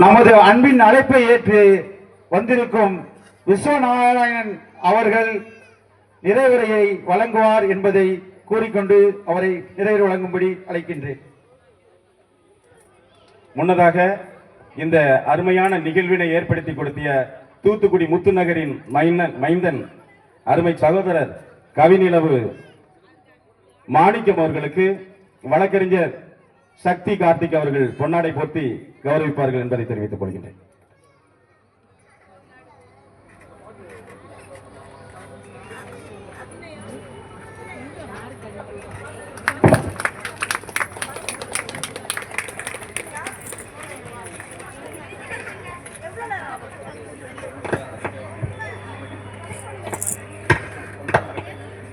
நமது அன்பின் அழைப்பை ஏற்று வந்திருக்கும் விஸ்வநாராயணன் அவர்கள் நிறைவுரையை வழங்குவார் என்பதை கூறிக்கொண்டு அவரை நிறைவு வழங்கும்படி அழைக்கின்றேன். முன்னதாக இந்த அருமையான நிகழ்வினை ஏற்படுத்தி கொடுத்திய தூத்துக்குடி முத்துநகரின் மைந்தன் மைந்தன் அருமை சகோதரர் கவிநிலவு மாணிக்கம் அவர்களுக்கு வழக்கறிஞர் சக்தி கார்த்திக் அவர்கள் பொன்னாடை போர்த்தி கௌரவிப்பார்கள் என்பதை தெரிவித்துக் கொள்கின்றேன்.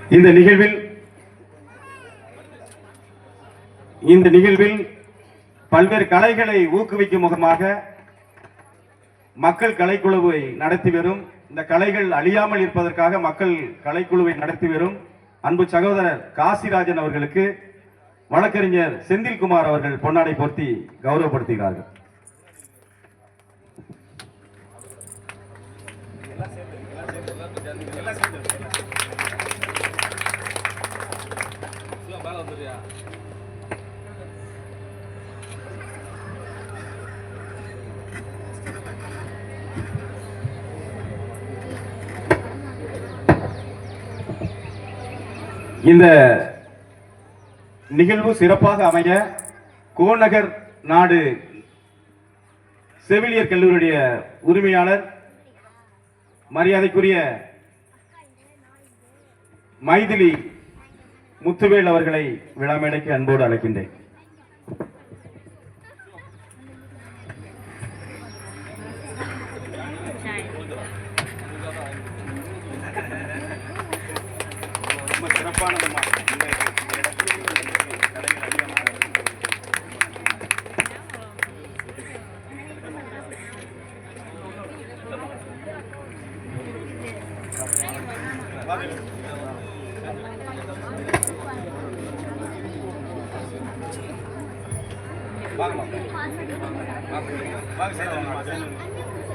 இந்த நிகழ்வில் இந்த நிகழ்வில் பல்வேறு கலைகளை ஊக்குவிக்கும் முகமாக மக்கள் கலைக்குழுவை நடத்தி வரும். இந்த கலைகள் அழியாமல் இருப்பதற்காக மக்கள் கலைக்குழுவை நடத்தி வரும். அன்பு சகோதரர் காசிராஜன் அவர்களுக்கு வழக்கறிஞர் செந்தில்குமார் அவர்கள் பொன்னாடை போர்த்தி கௌரவப்படுத்துகிறார்கள். இந்த நிகழ்வு சிறப்பாக அமைய கோநகர் நாடு செவிலியர் கல்லூரியுடைய உரிமையாளர் மரியாதைக்குரிய மைதிலி முத்துவேல் அவர்களை விழா மேடைக்கு அன்போடு அழைக்கின்றேன். ரொம்ப சிறப்பானதுமா வாங்க வாங்க சேர்ந்து வாங்க